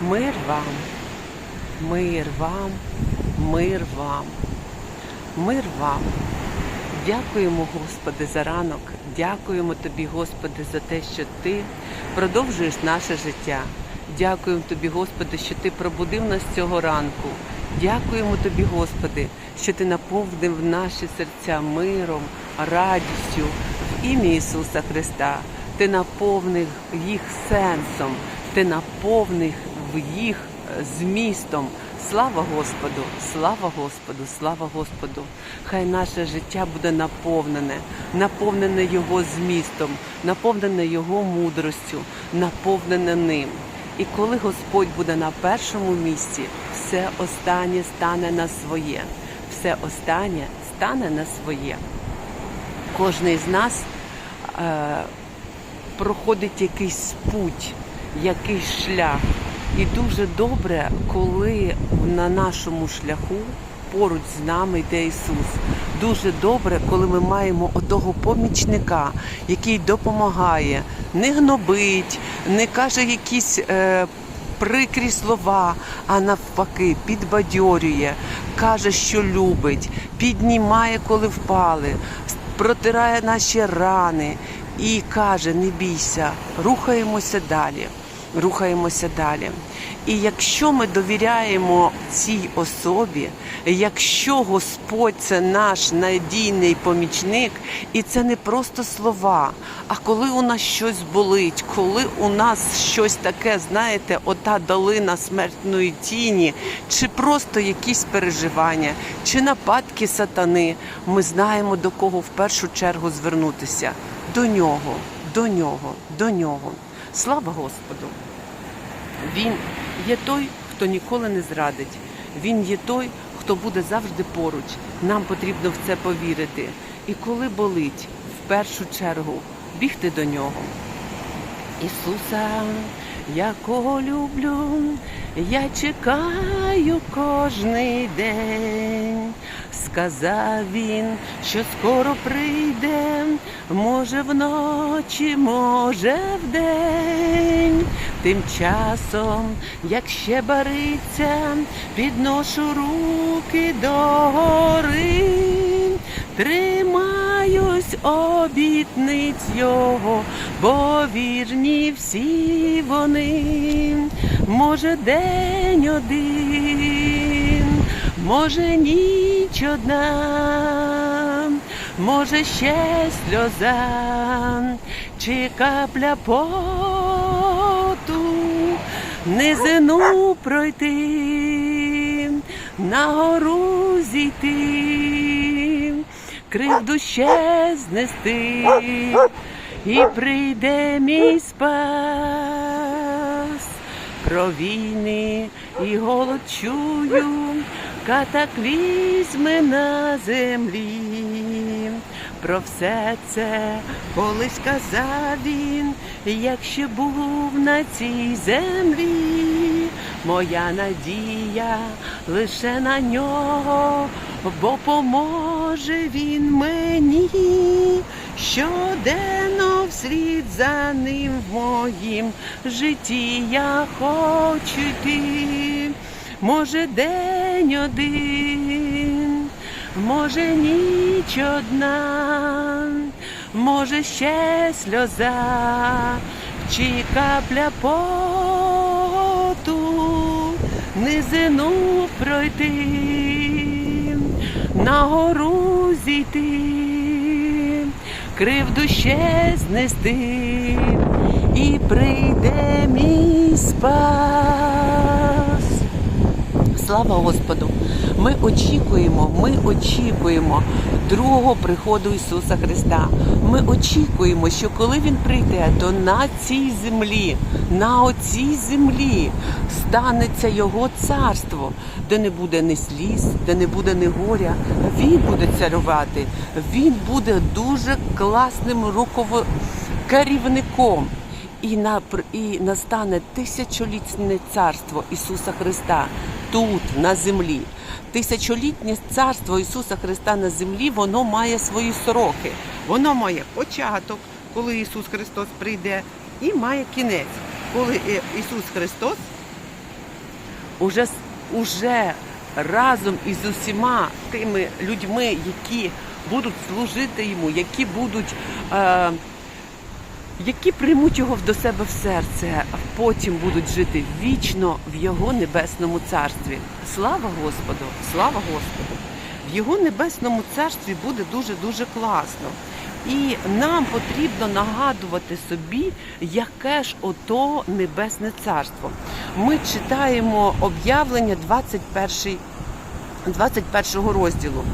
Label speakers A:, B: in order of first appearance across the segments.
A: Мир вам, мир вам, мир вам, мир вам. Дякуємо, Господи, за ранок. Дякуємо Тобі, Господи, за те, що Ти продовжуєш наше життя. Дякуємо Тобі, Господи, що Ти пробудив нас цього ранку. Дякуємо Тобі, Господи, що Ти наповнив наші серця миром, радістю в ім'я Ісуса Христа. Ти наповнив їх сенсом, ти наповнив їх е, змістом. Слава Господу, слава Господу, слава Господу. Хай наше життя буде наповнене, наповнене Його змістом, наповнене Його мудростю, наповнене ним. І коли Господь буде на першому місці, все останнє стане на своє. Все останнє стане на своє. Кожний з нас е, проходить якийсь путь, якийсь шлях. І дуже добре, коли на нашому шляху поруч з нами йде Ісус. Дуже добре, коли ми маємо одного помічника, який допомагає, не гнобить, не каже якісь е, прикрі слова, а навпаки, підбадьорює, каже, що любить, піднімає, коли впали, протирає наші рани і каже: не бійся, рухаємося далі. Рухаємося далі. І якщо ми довіряємо цій особі, якщо Господь це наш надійний помічник, і це не просто слова, а коли у нас щось болить, коли у нас щось таке, знаєте, ота долина смертної тіні, чи просто якісь переживання, чи нападки сатани, ми знаємо до кого в першу чергу звернутися. До нього, до нього, до нього. Слава Господу! Він є той, хто ніколи не зрадить. Він є той, хто буде завжди поруч. Нам потрібно в це повірити. І коли болить, в першу чергу бігти до нього. Ісуса, якого люблю, я чекаю кожний день. Сказав він, що скоро прийде, може вночі, може вдень. Тим часом, як ще бариться, підношу руки до гори, тримаюсь обітниць його, бо вірні всі вони, може день один, може ніч одна, може ще сльоза, чи капля поту, низину пройти, на гору зійти, кривду ще знести, і прийде мій спас. Про війни і голод чую, катаклізми на землі. Про все це колись казав він, якщо був на цій землі, моя надія лише на нього, бо поможе він мені, щоденно вслід за ним в моїм житті. Я хочу йти. Може, день один, може ніч одна, може ще сльоза, чи капля поту, низину пройти, на гору зійти, кривду ще знести, і прийде мій спас. Слава Господу! Ми очікуємо, ми очікуємо другого приходу Ісуса Христа. Ми очікуємо, що коли Він прийде, то на цій землі, на оцій землі станеться Його царство, де не буде ні сліз, де не буде ні горя. Він буде царювати. Він буде дуже класним руково керівником. І на і настане тисячолітнє царство Ісуса Христа тут, на землі. Тисячолітнє царство Ісуса Христа на землі, воно має свої сроки. Воно має початок, коли Ісус Христос прийде, і має кінець, коли Ісус Христос уже, уже разом із усіма тими людьми, які будуть служити йому, які будуть. Е, які приймуть його до себе в серце, а потім будуть жити вічно в його небесному царстві. Слава Господу! Слава Господу! В його небесному царстві буде дуже дуже класно. І нам потрібно нагадувати собі, яке ж ото небесне царство. Ми читаємо об'явлення 21 21 розділу.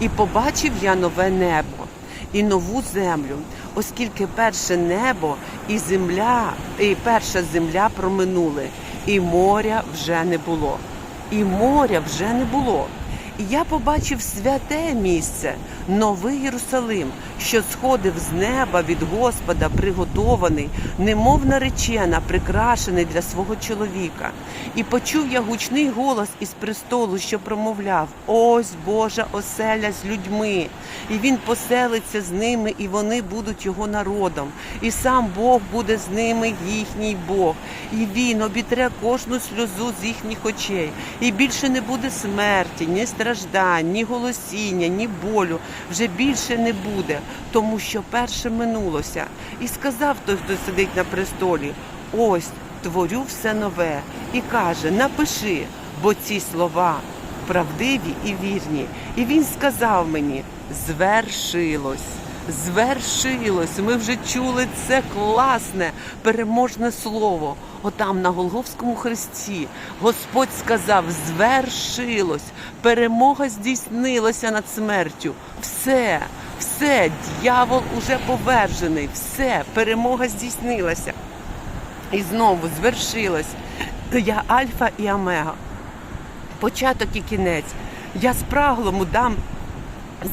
A: І побачив я нове небо і нову землю, оскільки перше небо і земля, і перша земля проминули, і моря вже не було. І моря вже не було. І я побачив святе місце, новий Єрусалим, що сходив з неба від Господа, приготований, немов наречена, прикрашений для свого чоловіка. І почув я гучний голос із престолу, що промовляв: Ось Божа оселя з людьми, і він поселиться з ними, і вони будуть його народом. І сам Бог буде з ними, їхній Бог. І він обітре кожну сльозу з їхніх очей. І більше не буде смерті, ні страждань, ні голосіння, ні болю. Вже більше не буде, тому що перше минулося. І сказав той, хто сидить на престолі: ось творю все нове. І каже: напиши, бо ці слова правдиві і вірні. І він сказав мені: звершилось. Звершилось. Ми вже чули це класне, переможне слово. Отам на Голговському хресті Господь сказав: звершилось, перемога здійснилася над смертю. Все, все, дьявол уже повержений, все, перемога здійснилася. І знову звершилось. Я Альфа і Омега, початок і кінець. Я спраглому дам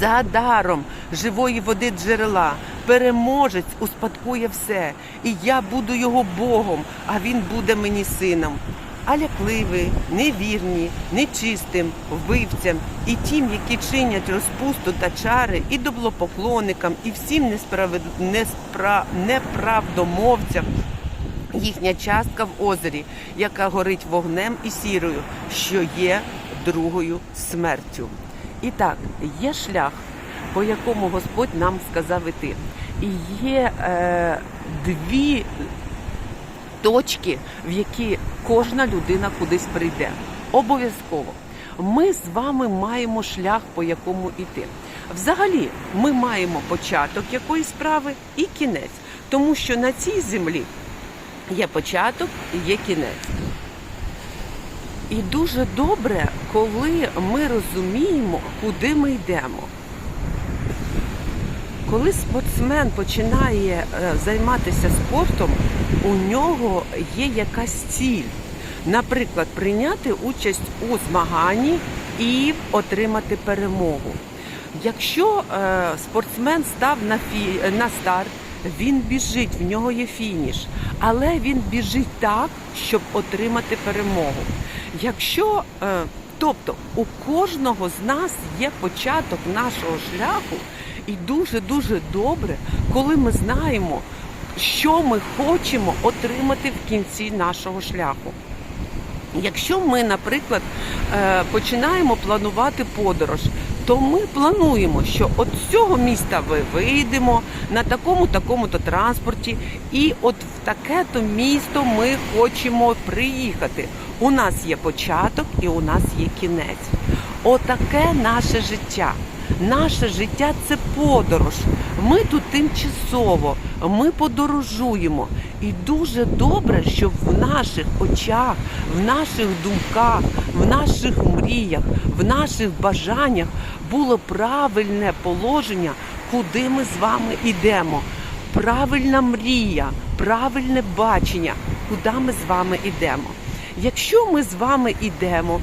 A: за даром живої води джерела. Переможець успадкує все, і я буду його Богом, а він буде мені сином. А лякливі, невірні, нечистим, вбивцям, і тим, які чинять розпусту та чари, і доблопоклонникам, і всім несправед... неспра... неправдомовцям. Їхня частка в озері, яка горить вогнем і сірою, що є другою смертю. І так, є шлях, по якому Господь нам сказав іти. І є е, дві точки, в які кожна людина кудись прийде. Обов'язково. Ми з вами маємо шлях, по якому йти. Взагалі, ми маємо початок якоїсь справи і кінець, тому що на цій землі є початок і є кінець. І дуже добре, коли ми розуміємо, куди ми йдемо. Коли спортсмен починає е, займатися спортом, у нього є якась ціль. Наприклад, прийняти участь у змаганні і отримати перемогу. Якщо е, спортсмен став на, фі... на старт, він біжить, в нього є фініш, але він біжить так, щоб отримати перемогу. Якщо, е, тобто у кожного з нас є початок нашого шляху, і дуже дуже добре, коли ми знаємо, що ми хочемо отримати в кінці нашого шляху. Якщо ми, наприклад, е, починаємо планувати подорож, то ми плануємо, що от з цього міста ви вийдемо на такому такому то транспорті, і от в таке-то місто ми хочемо приїхати. У нас є початок і у нас є кінець. Отаке наше життя. Наше життя це подорож. Ми тут тимчасово, ми подорожуємо. І дуже добре, щоб в наших очах, в наших думках, в наших мріях, в наших бажаннях було правильне положення, куди ми з вами йдемо. Правильна мрія, правильне бачення, куди ми з вами йдемо. Якщо ми з вами йдемо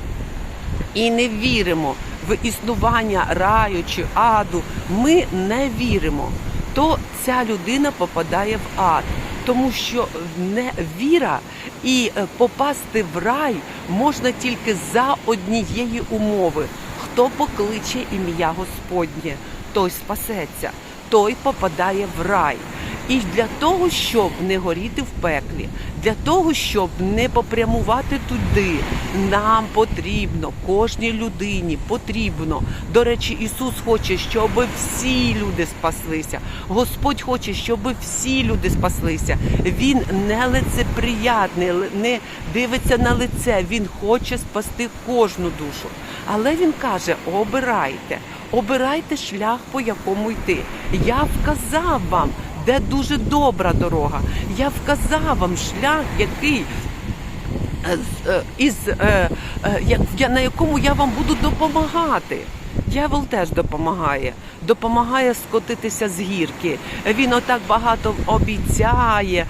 A: і не віримо в існування раю чи аду, ми не віримо, то ця людина попадає в ад. Тому що не віра і е, попасти в рай можна тільки за однієї умови. Хто покличе ім'я Господнє, той спасеться, той попадає в рай. І для того, щоб не горіти в пеклі, для того, щоб не попрямувати туди, нам потрібно, кожній людині потрібно. До речі, Ісус хоче, щоб всі люди спаслися. Господь хоче, щоб всі люди спаслися. Він не лицеприятний, не дивиться на лице. Він хоче спасти кожну душу. Але він каже: обирайте, обирайте шлях, по якому йти. Я вказав вам, де дуже добра дорога. Я вказав вам шлях, який е, е, із е, на якому я вам буду допомагати. Дьявол теж допомагає, допомагає скотитися з гірки. Він отак багато обіцяє,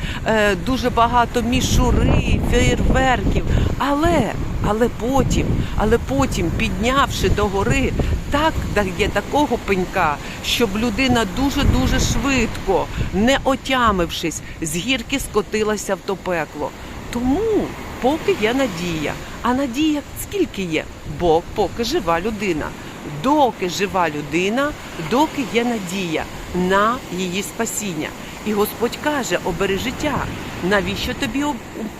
A: дуже багато мішури, фейерверків. Але, але потім, але потім, піднявши до гори, так дає такого пенька, щоб людина дуже дуже швидко, не отямившись, з гірки скотилася в то пекло. Тому поки є надія. А надія скільки є? Бо поки жива людина. Доки жива людина, доки є надія на її спасіння. І Господь каже: обери життя, навіщо тобі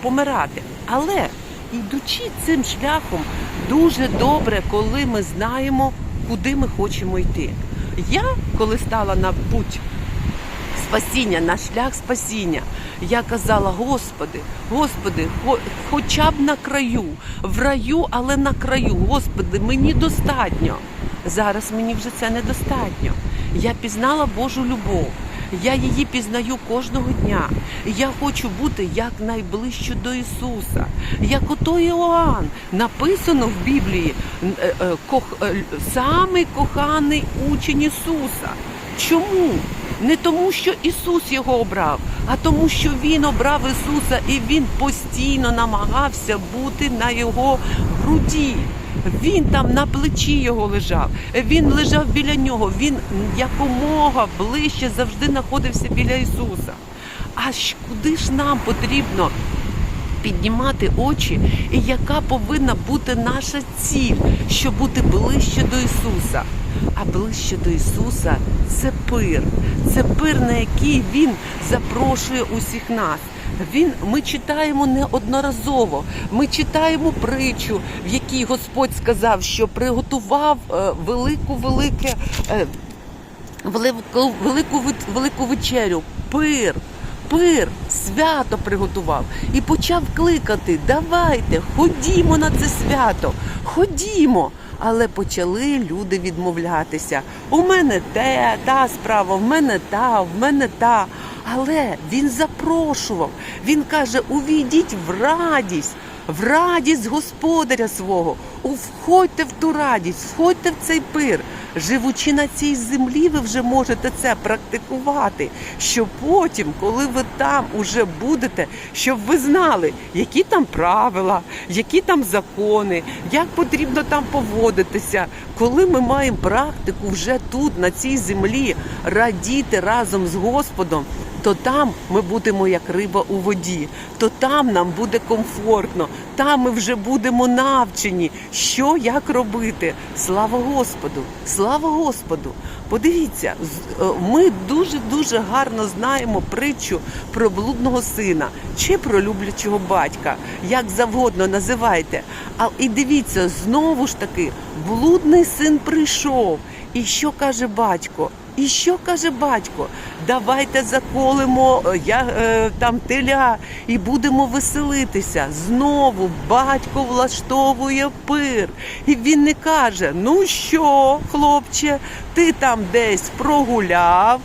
A: помирати? Але ідучи цим шляхом, дуже добре, коли ми знаємо, куди ми хочемо йти. Я, коли стала на путь спасіння, на шлях спасіння. Я казала, Господи, Господи, хоча б на краю, в раю, але на краю, Господи, мені достатньо. Зараз мені вже це недостатньо. Я пізнала Божу любов. Я її пізнаю кожного дня. Я хочу бути якнайближче до Ісуса. Як ото Іоанн, написано в Біблії, е, е, е, самий коханий учень Ісуса. Чому? Не тому, що Ісус його обрав, а тому, що Він обрав Ісуса і Він постійно намагався бути на його груді. Він там на плечі його лежав. Він лежав біля нього. Він якомога ближче завжди знаходився біля Ісуса. А куди ж нам потрібно піднімати очі, і яка повинна бути наша ціль, щоб бути ближче до Ісуса. А ближче до Ісуса це пир, це пир, на який Він запрошує усіх нас. Він, ми читаємо неодноразово. Ми читаємо притчу, в якій Господь сказав, що приготував е, велику велике. Е, велику, велику, велику вечерю, пир, пир, свято приготував і почав кликати: давайте, ходімо на це свято, ходімо. Але почали люди відмовлятися. У мене те, та справа, в мене та, в мене та. Але він запрошував. Він каже: увійдіть в радість, в радість господаря свого. Входьте в ту радість, входьте в цей пир. Живучи на цій землі, ви вже можете це практикувати. Що потім, коли ви там уже будете, щоб ви знали, які там правила, які там закони, як потрібно там поводитися. Коли ми маємо практику вже тут, на цій землі, радіти разом з Господом, то там ми будемо як риба у воді, то там нам буде комфортно, там ми вже будемо навчені, що як робити. Слава Господу! Слава Господу! Подивіться, е, ми дуже дуже гарно знаємо притчу про блудного сина чи про люблячого батька, як завгодно називайте. А і дивіться, знову ж таки, блудний син прийшов. І що каже батько? І що каже батько? Давайте заколимо е, я, е, там теля і будемо веселитися. Знову батько влаштовує пир. І він не каже: ну що, хлопче, ти там десь прогуляв,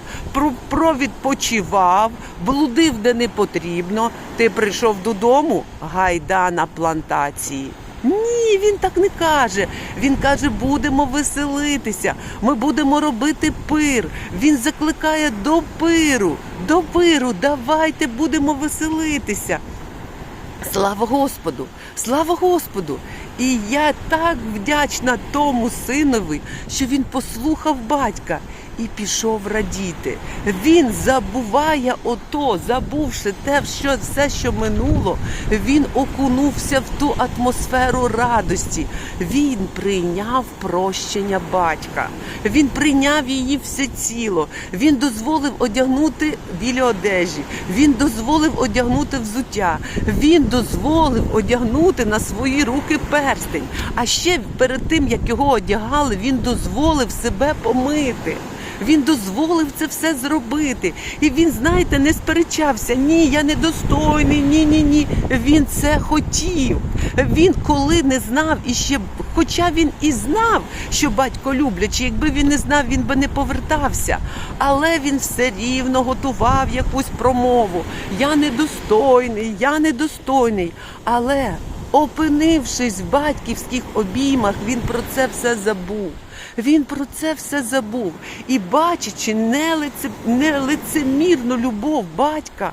A: провідпочивав, блудив де не потрібно. Ти прийшов додому, гайда на плантації. Ні, він так не каже. Він каже, будемо веселитися, ми будемо робити пир. Він закликає до пиру, до пиру. Давайте будемо веселитися. Слава Господу! Слава Господу! І я так вдячна тому синові, що він послухав батька і пішов радіти. Він забуває ото, забувши те, що все, що минуло, він окунувся в ту атмосферу радості. Він прийняв прощення батька. Він прийняв її всеціло. Він дозволив одягнути білі одежі. Він дозволив одягнути взуття. Він дозволив одягнути на свої руки перстень. А ще перед тим, як його одягали, він дозволив себе помити. Він дозволив це все зробити. І він, знаєте, не сперечався. Ні, я недостойний, ні, ні, ні. Він це хотів. Він коли не знав і ще, хоча він і знав, що батько люблячий, якби він не знав, він би не повертався. Але він все рівно готував якусь промову. Я недостойний, я недостойний. Але опинившись в батьківських обіймах, він про це все забув. Він про це все забув. І бачачи нелице, нелицемірну любов батька,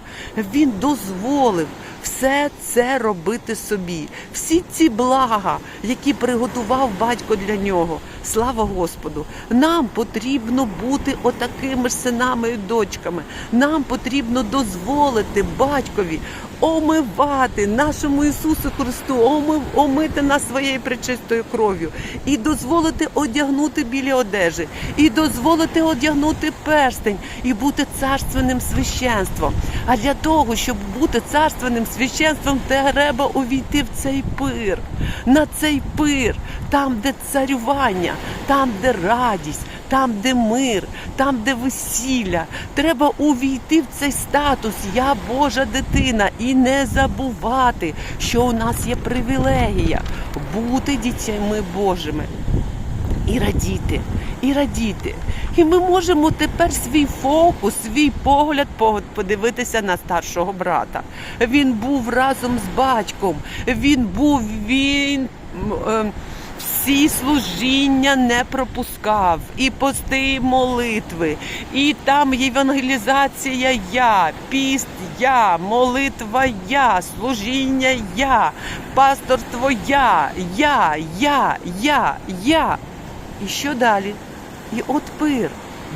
A: він дозволив все це робити собі. Всі ці блага, які приготував батько для нього. Слава Господу! Нам потрібно бути отакими ж синами і дочками. Нам потрібно дозволити батькові омивати нашому Ісусу Христу, омив, омити нас своєю пречистою кров'ю, і дозволити одягнути білі одежі, і дозволити одягнути перстень, і бути царственним священством. А для того, щоб бути царственним священством, треба увійти в цей пир, на цей пир, там, де царювання, там, де радість. Там, де мир, там, де весілля, треба увійти в цей статус. Я Божа дитина. І не забувати, що у нас є привілегія бути дітьми Божими і радіти, і радіти. І ми можемо тепер свій фокус, свій погляд по- подивитися на старшого брата. Він був разом з батьком. Він був він. е, всі служіння не пропускав, і пости, і молитви, і там євангелізація я, піст я, молитва я, служіння я, пасторство я, я, я, я, я. І що далі? І от пир.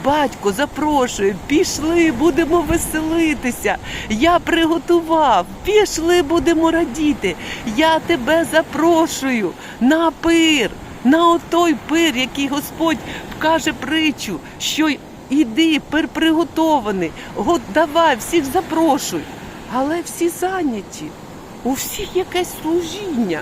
A: Батько запрошує, пішли, будемо веселитися. Я приготував, пішли, будемо радіти. Я тебе запрошую на пир, на отой пир, який Господь каже притчу, що іди, пир приготований. Го, давай, всіх запрошуй. Але всі зайняті, у всіх якесь служіння.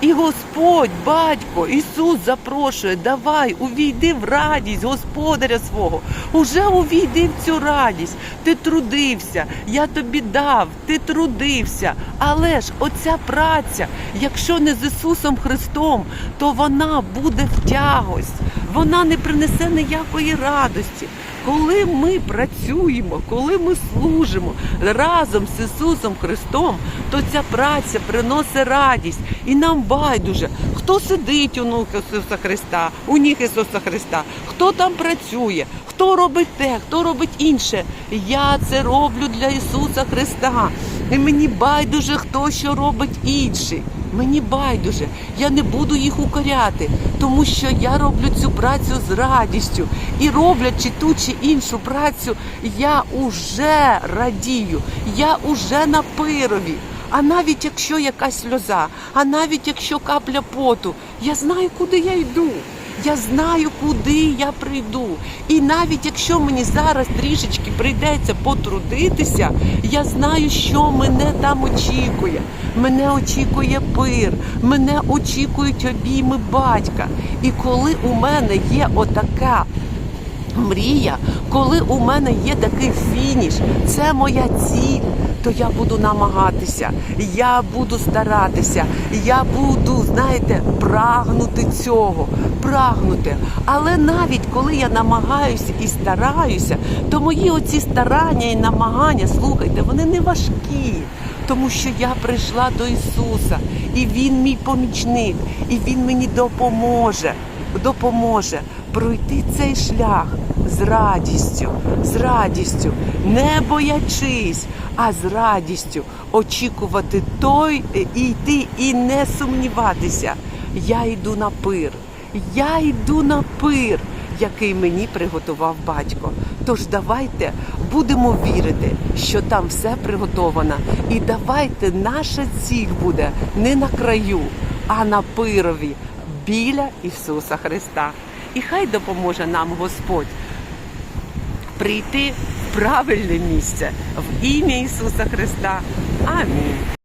A: І Господь, батько, Ісус запрошує, давай, увійди в радість Господаря свого. Уже увійди в цю радість. Ти трудився, я тобі дав, ти трудився. Але ж оця праця, якщо не з Ісусом Христом, то вона буде в тягость, вона не принесе ніякої радості. Коли ми працюємо, коли ми служимо разом з Ісусом Христом, то ця праця приносить радість. І нам байдуже, хто сидить у ног Ісуса Христа, у ніг Ісуса Христа, хто там працює, хто робить те, хто робить інше. Я це роблю для Ісуса Христа. І мені байдуже, хто що робить інший. Мені байдуже, я не буду їх укоряти, тому що я роблю цю працю з радістю. І роблячи ту чи іншу працю, я уже радію, я уже на пирові. А навіть якщо якась сльоза, а навіть якщо капля поту, я знаю, куди я йду. Я знаю, куди я прийду. І навіть якщо мені зараз трішечки прийдеться потрудитися, я знаю, що мене там очікує. Мене очікує пир, мене очікують обійми батька. І коли у мене є отака мрія, коли у мене є такий фініш, це моя ціль, то я буду намагатися, я буду старатися, я буду, знаєте, прагнути цього, прагнути. Але навіть коли я намагаюся і стараюся, то мої оці старання і намагання, слухайте, вони не важкі. Тому що я прийшла до Ісуса, і Він мій помічник, і Він мені допоможе, допоможе пройти цей шлях з радістю, з радістю, не боячись, а з радістю очікувати той і йти і не сумніватися. Я йду на пир. Я йду на пир. який мені приготував батько. Тож давайте будемо вірити, що там все приготовано. І давайте наша ціль буде не на краю, а на пирові біля Ісуса Христа. І хай допоможе нам Господь прийти в правильне місце в ім'я Ісуса Христа. Амінь.